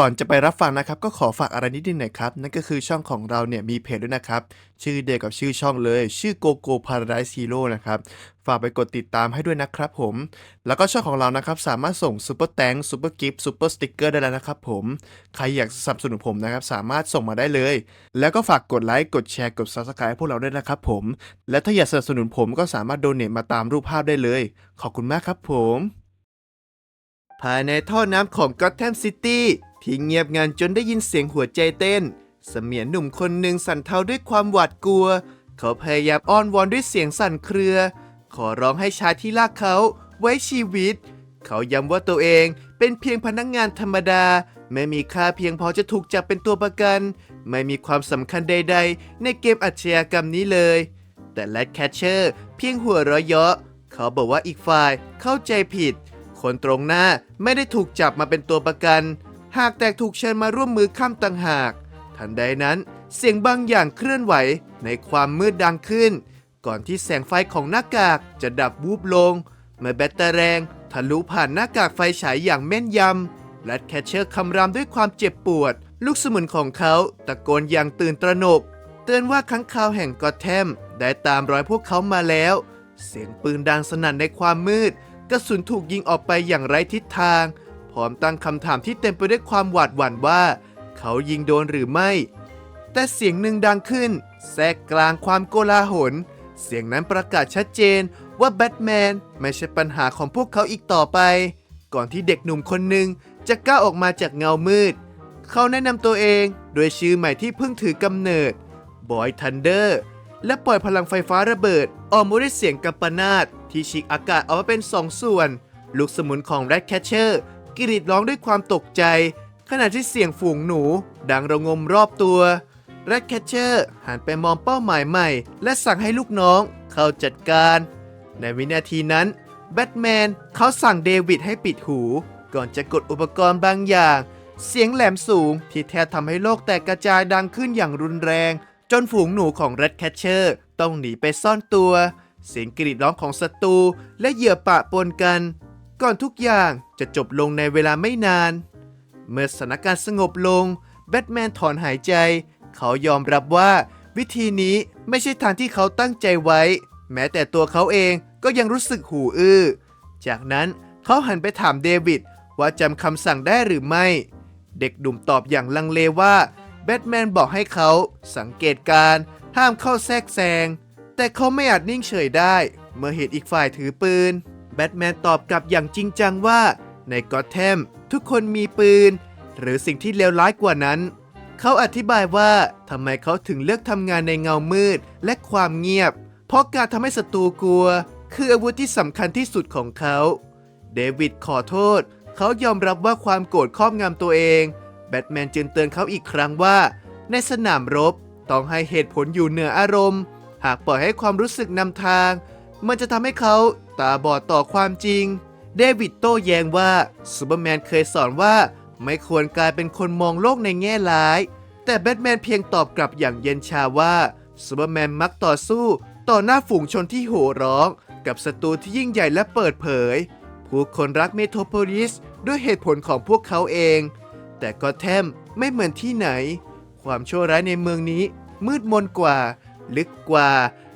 ก่อนจะไปรับฟังนะครับ ก็ขอฝากอะไรนิดนึงหน่อยครับ นั่นก็คือช่องของเราเนี่ยมีเพจด้วยนะครับ ชื่อเดียวกับชื่อช่องเลย ชื่อ GoGo Paradise Hero นะครับฝากไปกดติดตามให้ด้วยนะครับผม แล้วก็ช่องของเรานะครับ สามารถส่งซูเปอร์แตงซูเปอร์กิฟต์ซูเปอร์สติกเกอร์ได้แล้วนะครับผม ใครอยากสนับสนุนผมนะครับ สามารถส่งมาได้เลย แล้วก็ฝากกดไลค์ กดแชร์ กด Subscribe ให้พวกเราด้วยนะครับผม และถ้าอยากสนับสนุนผมก็สามารถโดเน a มาตามรูปภาพได้เลย ขอบคุณมากครับผม ภายในท่อน้ำของ Gotham City ที่ ที่เงียบงันจนได้ยินเสียงหัวใจเต้น เสมียนหนุ่มคนหนึ่งสั่นเทาด้วยความหวาดกลัว เขาพยายามอ้อนวอนด้วยเสียงสั่นเครือ ขอร้องให้ชายที่ลากเขาไว้ชีวิต เขาย้ำว่าตัวเองเป็นเพียงพนักงงานธรรมดา ไม่มีค่าเพียงพอจะถูกจับเป็นตัวประกัน ไม่มีความสำคัญใด ๆ ในเกมอาชญากรรมนี้เลย แต่แรดแคชเชอร์เพียงหัวเราะเยาะเขาบอกว่าอีกฝ่ายเข้าใจผิด คนตรงหน้าไม่ได้ถูกจับมาเป็นตัวประกัน หากแต่ถูกเชิญมาร่วมมือข้ามต่างหาก ทันใดนั้นเสียงบางอย่างเคลื่อนไหวในความมืดดังขึ้น ก่อนที่แสงไฟของหน้ากากจะดับวูบลง เมื่อแบตเตอร์แรงทะลุผ่านหน้ากากไฟฉายอย่างแม่นยำและแคชเชอร์คำรามด้วยความเจ็บปวด ลูกสมุนของเขาตะโกนอย่างตื่นตระหนก เตือนว่าค้างคาวแห่งกอตแทมได้ตามรอยพวกเขามาแล้ว เสียงปืนดังสนั่นในความมืด กระสุนถูกยิงออกไปอย่างไร้ทิศทาง พร้อมตั้งคำถามที่เต็มไปด้วยความหวาดหวั่นว่า เขายิงโดนหรือไม่ แต่เสียงหนึ่งดังขึ้น แทรกกลางความโกลาหล เสียงนั้นประกาศชัดเจนว่าแบทแมนไม่ใช่ปัญหาของพวกเขาอีกต่อไป ก่อนที่เด็กหนุ่มคนหนึ่งจะก้าวออกมาจากเงามืด เขาแนะนำตัวเองโดยชื่อใหม่ที่เพิ่งถือกำเนิดบอยทันเดอร์และปล่อยพลังไฟฟ้าระเบิด ออกมาด้วยเสียงกัมปนาตที่ฉีกอากาศออกมาเป็นสองส่วน ลูกสมุนของแรดแคชเชอร์ กรีดร้องด้วยความตกใจ ขณะที่เสียงฝูงหนู ดังระงมรอบตัวแรดแคชเชอร์หันไปมองเป้าหมายใหม่ และสั่งให้ลูกน้องเข้าจัดการ ในวินาทีนั้นแบทแมนเขาสั่งเดวิดให้ปิดหู ก่อนจะกดอุปกรณ์บางอย่าง เสียงแหลมสูงที่แทบทำให้โลกแตกกระจายดังขึ้นอย่างรุนแรง จนฝูงหนูของ Red Catcher ต้องหนีไปซ่อนตัว เสียงกรีดร้องของศัตรูและเหยื่อปะปนกัน ก่อนทุกอย่างจะจบลงในเวลาไม่นาน เมื่อสถานการณ์สงบลง แบทแมนถอนหายใจ เขายอมรับว่า วิธีนี้ไม่ใช่ทางที่เขาตั้งใจไว้ แม้แต่ตัวเขาเองก็ยังรู้สึกหูอื้อ จากนั้นเขาหันไปถามเดวิดว่าจำคำสั่งได้หรือไม่ เด็กหนุ่มตอบอย่างลังเลว่าแบทแมนบอกให้เขาสังเกตการห้ามเข้าแทรกแซง แต่เขาไม่อาจนิ่งเฉยได้ เมื่อเห็นอีกฝ่ายถือปืน แบทแมนตอบกลับอย่างจริงจังว่า ในกอตแทมทุกคนมีปืน หรือสิ่งที่เลวร้ายกว่านั้น เขาอธิบายว่าทำไมเขาถึงเลือกทำงานในเงามืดและความเงียบ เพราะการทำให้ศัตรูกลัว คืออาวุธที่สำคัญที่สุดของเขา เดวิดขอโทษ เขายอมรับว่าความโกรธครอบงำตัวเอง แบทแมนจึงเตือนเขาอีกครั้งว่า ในสนามรบต้องให้เหตุผลอยู่เหนืออารมณ์ หากปล่อยให้ความรู้สึกนำทาง มันจะทำให้เขา ตาบอดต่อความจริง เดวิดโต้แย้งว่าซูเปอร์แมนเคยสอนว่าไม่ควรกลายเป็นคนมองโลกในแง่ร้าย แต่แบทแมนเพียงตอบกลับอย่างเย็นชาว่าซูเปอร์แมนมักต่อสู้ ต่อหน้าฝูงชนที่โห่ร้อง กับศัตรูที่ยิ่งใหญ่และเปิดเผย ผู้คนรักเมโทรโพลิสด้วยเหตุผลของพวกเขาเอง แต่ก็แทมไม่เหมือนที่ไหน ความชั่วร้ายในเมืองนี้ มืดมนกว่า ลึกกว่า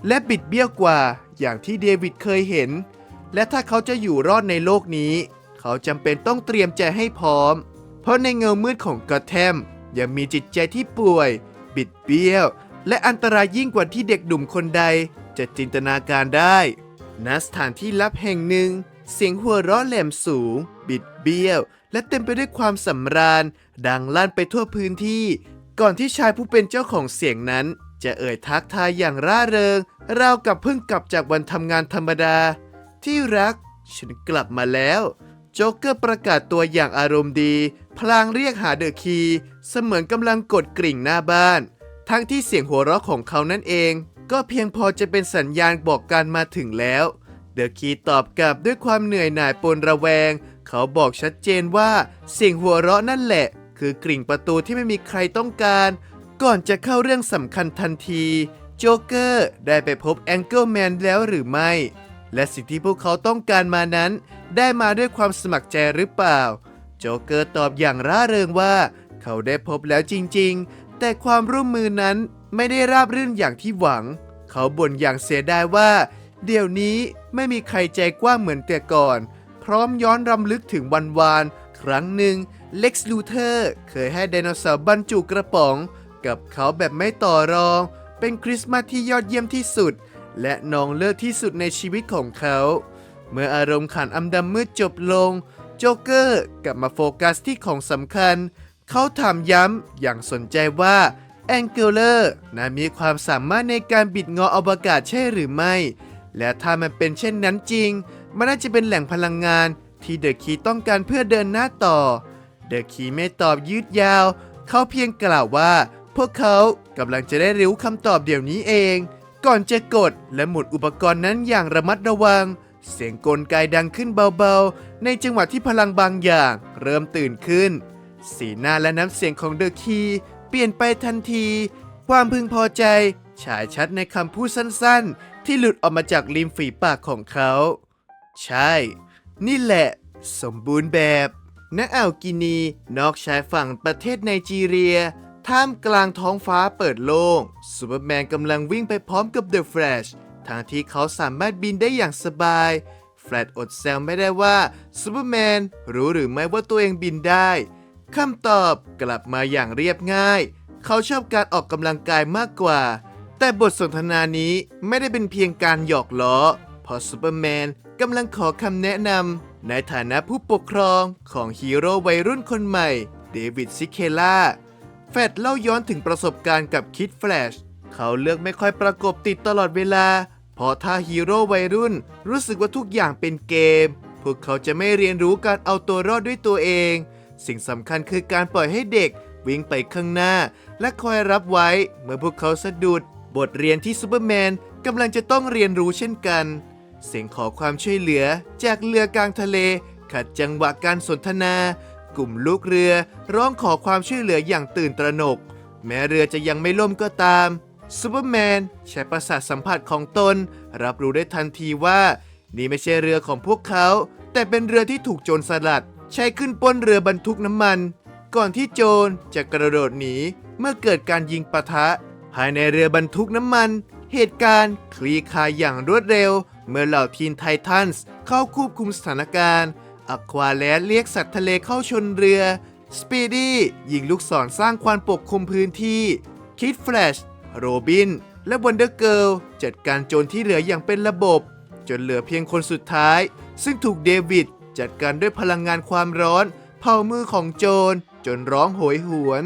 และบิดเบี้ยวกว่า อย่างที่เดวิดเคยเห็น และถ้าเขาจะอยู่รอดในโลกนี้ เขาจำเป็นต้องเตรียมใจให้พร้อม เพราะในเงามืดของกอตแทมยังมีจิตใจที่ป่วย บิดเบี้ยว และอันตรายยิ่งกว่าที่เด็กหนุ่มคนใดจะจินตนาการได้ณสถานที่ลับแห่งหนึ่ง เสียงหัวเราะแหลมสูง บิดเบี้ยว และเต็มไปด้วยความสำราญ ดังลั่นไปทั่วพื้นที่ ก่อนที่ชายผู้เป็นเจ้าของเสียงนั้น จะเอ่ยทักทายอย่างร่าเริงราวกับเพิ่งกลับจากวันทำงานธรรมดา ที่รัก ฉันกลับมาแล้ว โจ๊กเกอร์ประกาศตัวอย่างอารมณ์ดี พลางเรียกหาเดอะคีเสมือนกำลังกดกริ่งหน้าบ้าน ทั้งที่เสียงหัวเราะของเขานั่นเอง ก็เพียงพอจะเป็นสัญญาณบอกการมาถึงแล้ว เดอะคีตอบกลับด้วยความเหนื่อยหน่ายปนระแวง เขาบอกชัดเจนว่าเสียงหัวเราะนั่นแหละ คือกริ่งประตูที่ไม่มีใครต้องการ ก่อนจะเข้าเรื่องสำคัญทันที โจ๊กเกอร์ได้ไปพบแองเกิลแมนแล้วหรือไม่ และสิ่งที่พวกเขาต้องการมานั้น ได้มาด้วยความสมัครใจหรือเปล่า โจ๊กเกอร์ตอบอย่างร่าเริงว่า เขาได้พบแล้วจริง ๆ แต่ความร่วมมือนั้นไม่ได้ราบรื่นอย่างที่หวัง เขาบ่นอย่างเสียดายว่า เดี๋ยวนี้ไม่มีใครใจกว้างเหมือนแต่ก่อน พร้อมย้อนรำลึกถึงวันวาน ครั้งหนึ่งเล็กซ์ลูเทอร์เคยให้ไดโนเสาร์บรรจุกระป๋อง กับเขาแบบไม่ต่อรอง เป็นคริสต์มาสที่ยอดเยี่ยมที่สุด และนองเลิศที่สุดในชีวิตของเขา เมื่ออารมณ์ขันอำดำมืดจบลง โจ๊กเกอร์กลับมาโฟกัสที่ของสำคัญ เขาถามย้ำอย่างสนใจว่าแองเกิลเลอร์นั้นมีความสามารถในการบิดงออวกาศใช่หรือไม่ และถ้ามันเป็นเช่นนั้นจริง มันน่าจะเป็นแหล่งพลังงานที่เดอะคีต้องการเพื่อเดินหน้าต่อ เดอะคีไม่ตอบยืดยาว เขาเพียงกล่าวว่า พวกเขากำลังจะได้รู้คำตอบเดี๋ยวนี้เอง ก่อนจะกดและหมุนอุปกรณ์นั้นอย่างระมัดระวัง เสียงกลไกดังขึ้นเบาๆ ในจังหวะที่พลังบางอย่าง เริ่มตื่นขึ้น สีหน้าและน้ำเสียงของเดอะคีเปลี่ยนไปทันที ความพึงพอใจ ฉายชัดในคำพูดสั้นๆ ที่หลุดออกมาจากริมฝีปากของเขา ใช่ นี่แหละ สมบูรณ์แบบณอ่าวกินี นอกชายฝั่งประเทศไนจีเรีย ท่ามกลางท้องฟ้าเปิดโล่งซูเปอร์แมนกำลังวิ่งไปพร้อมกับเดอะแฟลชทางที่เขาสามารถบินได้อย่างสบาย แฟลชอดแซวไม่ได้ว่าซูเปอร์แมนรู้หรือไม่ว่าตัวเองบินได้คำตอบกลับมาอย่างเรียบง่าย เขาชอบการออกกำลังกายมากกว่า แต่บทสนทนานี้ไม่ได้เป็นเพียงการหยอกล้อเพราะซูเปอร์แมนกำลังขอคำแนะนำในฐานะผู้ปกครองของฮีโร่วัยรุ่นคนใหม่ เดวิดซิเคล่า แฟดเล่าย้อนถึงประสบการณ์กับคิดแฟลชเขาเลือกไม่ค่อยประกบติดตลอดเวลา เพราะถ้าฮีโร่วัยรุ่น รู้สึกว่าทุกอย่างเป็นเกม พวกเขาจะไม่เรียนรู้การเอาตัวรอดด้วยตัวเอง สิ่งสำคัญคือการปล่อยให้เด็กวิ่งไปข้างหน้า และคอยรับไว้เมื่อพวกเขาสะดุด บทเรียนที่ซูเปอร์แมนกำลังจะต้องเรียนรู้เช่นกัน เสียงขอความช่วยเหลือจากเรือกลางทะเล ขัดจังหวะการสนทนา กลุ่มลูกเรือ ร้องขอความช่วยเหลืออย่างตื่นตระหนก แม้เรือจะยังไม่ล่มก็ตามซูเปอร์แมนใช้ประสาทสัมผัสของตน รับรู้ได้ทันทีว่า นี่ไม่ใช่เรือของพวกเขา แต่เป็นเรือที่ถูกโจรสลัด ใช้ขึ้นป้นเรือบรรทุกน้ำมัน ก่อนที่โจรจะกระโดดหนีเมื่อเกิดการยิงปะทะ ภายในเรือบรรทุกน้ำมัน เหตุการณ์คลี่คลายอย่างรวดเร็ว เมื่อเหล่าทีมไททันส์เข้าควบคุมสถานการณ์ อควาแลนเรียกสัตว์ทะเลเข้าชนเรือ สปีดี้ยิงลูกศรสร้างควันปกคลุมพื้นที่คิดแฟลชโรบิน และวันเดอร์เกิลจัดการโจรที่เหลืออย่างเป็นระบบ จนเหลือเพียงคนสุดท้าย ซึ่งถูกเดวิดจัดการด้วยพลังงานความร้อน เผามือของโจร จนร้องโหยหวน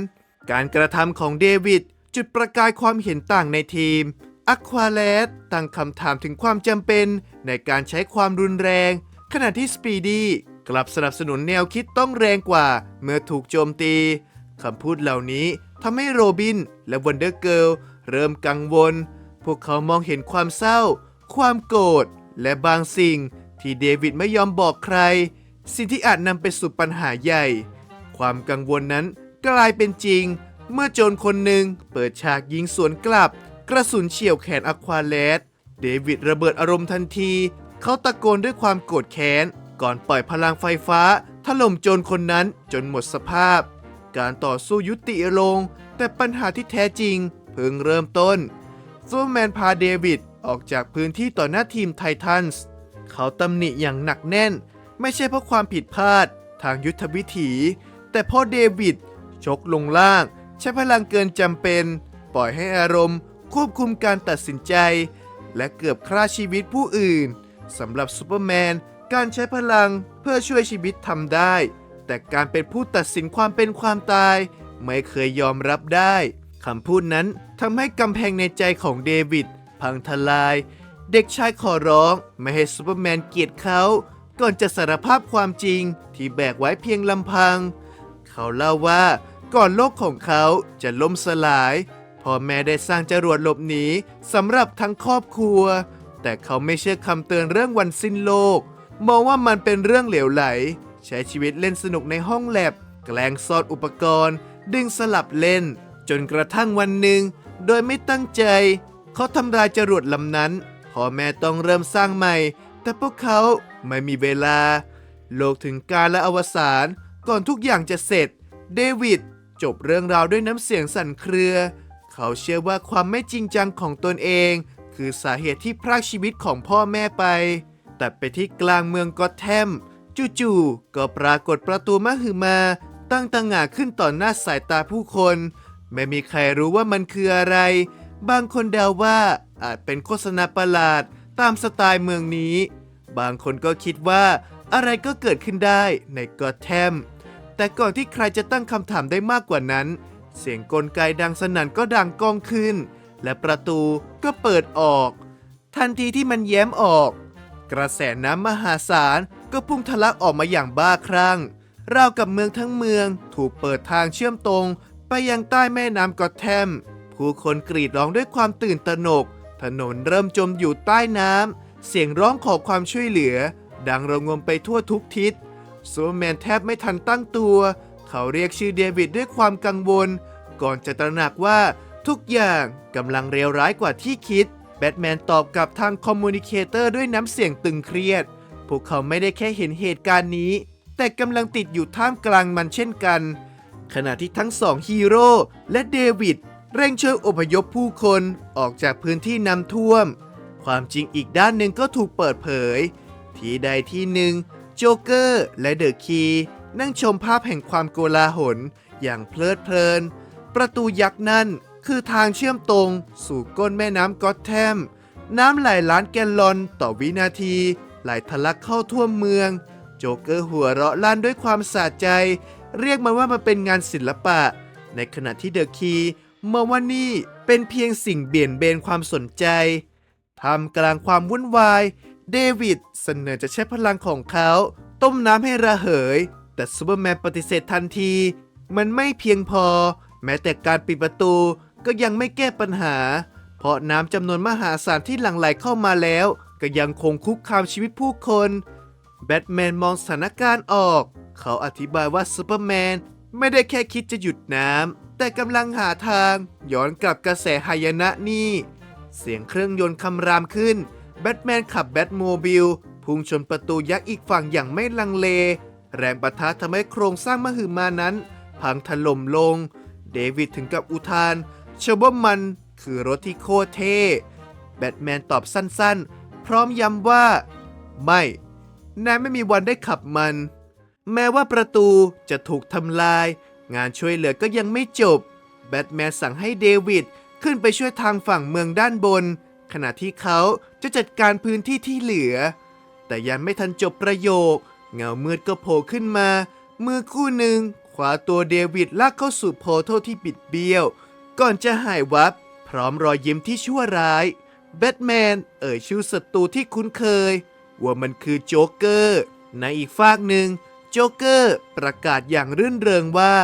การกระทำของเดวิดจุดประกายความเห็นต่างในทีมอควาเลสตั้งคำถามถึงความจำเป็นในการใช้ความรุนแรง ขณะที่สปีดี้ กลับสนับสนุนแนวคิดต้องแรงกว่า เมื่อถูกโจมตีคำพูดเหล่านี้ทำให้โรบินและวันเดอร์เกิลเริ่มกังวล พวกเขามองเห็นความเศร้า ความโกรธ และบางสิ่งที่เดวิดไม่ยอมบอกใคร สิ่งที่อาจนำไปสู่ปัญหาใหญ่ ความกังวลนั้นกลายเป็นจริง เมื่อโจรคนหนึ่งเปิดฉากยิงสวนกลับ กระสุนเฉี่ยวแขนอควาเลสเดวิดระเบิดอารมณ์ทันที เขาตะโกนด้วยความโกรธแค้น ก่อนปล่อยพลังไฟฟ้าถล่มโจรคนนั้นจนหมดสภาพ การต่อสู้ยุติลง แต่ปัญหาที่แท้จริง เพิ่งเริ่มต้นซูเปอร์แมนพาเดวิดออกจากพื้นที่ต่อหน้าทีมไททันส์เขาตำหนิอย่างหนักแน่น ไม่ใช่เพราะความผิดพลาดทางยุทธวิถี แต่เพราะเดวิดชกลงล่าง ใช้พลังเกินจำเป็น ปล่อยให้อารมณ์ ควบคุมการตัดสินใจ และเกือบฆ่าชีวิตผู้อื่นสำหรับซูเปอร์แมน การใช้พลังเพื่อช่วยชีวิตทำได้ แต่การเป็นผู้ตัดสินความเป็นความตาย ไม่เคยยอมรับได้คำพูดนั้นทำให้กำแพงในใจของเดวิดพังทลาย เด็กชายขอร้องไม่ให้ซูเปอร์แมนเกลียดเขา ก่อนจะสารภาพความจริงที่แบกไว้เพียงลำพัง เขาเล่าว่าก่อนโลกของเขาจะล่มสลายพ่อแม่ได้สร้างจรวดหลบหนีสำหรับทั้งครอบครัว แต่เขาไม่เชื่อคำเตือนเรื่องวันสิ้นโลก มองว่ามันเป็นเรื่องเหลวไหล ใช้ชีวิตเล่นสนุกในห้องแลบ แกล้งซ่อนอุปกรณ์ ดึงสลับเล่น จนกระทั่งวันหนึ่ง โดยไม่ตั้งใจ เขาทำลายจรวดลำนั้นพ่อแม่ต้องเริ่มสร้างใหม่ แต่พวกเขาไม่มีเวลา โลกถึงการและอวสานก่อนทุกอย่างจะเสร็จ เดวิดจบเรื่องราวด้วยน้ำเสียงสั่นเครือ เขาเชื่อว่าความไม่จริงจังของตนเอง คือสาเหตุที่พรากชีวิตของพ่อแม่ไป แต่ไปที่กลางเมืองก็อตแทมจู่ๆก็ปรากฏประตูมหึมา ตั้งตางหงาขึ้นต่อหน้าสายตาผู้คน ไม่มีใครรู้ว่ามันคืออะไร บางคนเดาว่าอาจเป็นโฆษณาประหลาดตามสไตล์เมืองนี้ บางคนก็คิดว่าอะไรก็เกิดขึ้นได้ในกอตแทม แต่ก่อนที่ใครจะตั้งคำถามได้มากกว่านั้น เสียงกลไกดังสนั่นก็ดังก้องขึ้น และประตูก็เปิดออก ทันทีที่มันแย้มออก กระแสน้ำมหาศาลก็พุ่งทะลักออกมาอย่างบ้าคลั่งราวกับเมืองทั้งเมืองถูกเปิดทางเชื่อมตรง ไปยังใต้แม่น้ำกอตแทม ผู้คนกรีดร้องด้วยความตื่นตระหนก ถนนเริ่มจมอยู่ใต้น้ำ เสียงร้องขอความช่วยเหลือ ดังระงมไปทั่วทุกทิศซูเปอร์แมนแทบไม่ทันตั้งตัว เขาเรียกชื่อเดวิดด้วยความกังวล ก่อนจะตระหนักว่าทุกอย่างกำลังเลวร้ายกว่าที่คิด แบทแมนตอบกลับทางคอมมูนิเคเตอร์ด้วยน้ำเสียงตึงเครียด พวกเขาไม่ได้แค่เห็นเหตุการณ์นี้ แต่กำลังติดอยู่ท่ามกลางมันเช่นกัน ขณะที่ทั้งสองฮีโร่และเดวิดเร่งช่วยอพยพผู้คนออกจากพื้นที่น้ำท่วม ความจริงอีกด้านหนึ่งก็ถูกเปิดเผย ที่ใดที่หนึ่งโจ๊กเกอร์และเดอะคีนั่งชมภาพแห่งความโกลาหลอย่างเพลิดเพลิน ประตูยักษ์นั่น คือทางเชื่อมตรงสู่ก้นแม่น้ำก็อตแทม น้ำไหลล้านแกลลอนต่อวินาที ไหลทะลักเข้าท่วมเมือง โจกเกอร์หัวเราะลั่นด้วยความสะใจ เรียกมันว่ามันเป็นงานศิลปะ ในขณะที่เดอะคีมองว่านี่เป็นเพียงสิ่งเบี่ยนเบนความสนใจทำกลางความวุ่นวาย เดวิดเสนอจะใช้พลังของเขา ต้มน้ำให้ระเหย แต่ซูเปอร์แมนปฏิเสธทันที มันไม่เพียงพอ แม้แต่การปิดประตู ก็ยังไม่แก้ปัญหา เพราะน้ำจำนวนมหาศาลที่หลั่งไหลเข้ามาแล้ว ก็ยังคงคุกคามชีวิตผู้คน แบทแมนมองสถานการณ์ออก เขาอธิบายว่าซูเปอร์แมนไม่ได้แค่คิดจะหยุดน้ำแต่กำลังหาทาง ย้อนกลับกระแสหายนะนี่ เสียงเครื่องยนต์คำรามขึ้น แบทแมนขับแบทโมบิลพุ่งชนประตูยักษ์อีกฝั่งอย่างไม่ลังเล แรงประทะทำให้โครงสร้างมหึมานั้น พังถล่มลง เดวิดถึงกับอุทาน เชื่อว่ามันคือรถที่โคตรเท่แบทแมนตอบสั้นๆ พร้อมย้ำว่า ไม่นายไม่มีวันได้ขับมัน แม้ว่าประตูจะถูกทำลาย งานช่วยเหลือก็ยังไม่จบ แบทแมนสั่งให้เดวิดขึ้นไปช่วยทางฝั่งเมืองด้านบน ขณะที่เขาจะจัดการพื้นที่ที่เหลือ แต่ยังไม่ทันจบประโยค เงามืดก็โผล่ขึ้นมา มือคู่หนึ่งขวาตัวเดวิดลากเข้าสู่โพโทที่บิดเบี้ยว ก่อนจะหายวับ พร้อมรอยยิ้มที่ชั่วร้าย แบทแมนเอ่ยชื่อศัตรูที่คุ้นเคย ว่ามันคือโจ๊กเกอร์ ในอีกฝากหนึ่ง โจ๊กเกอร์ประกาศอย่างรื่นเริงว่า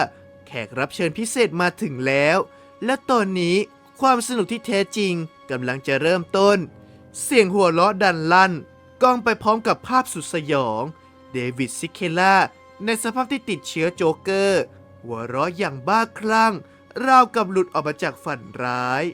แขกรับเชิญพิเศษมาถึงแล้ว และตอนนี้ความสนุกที่แท้จริงกำลังจะเริ่มต้น เสียงหัวเราะดันลั่นก้องไปพร้อมกับภาพสุดสยอง เดวิดซิเคล่าในสภาพที่ติดเชื้อโจ๊กเกอร์ หัวเราะอย่างบ้าคลั่ง ราวกับหลุดออกมาจากฝันร้าย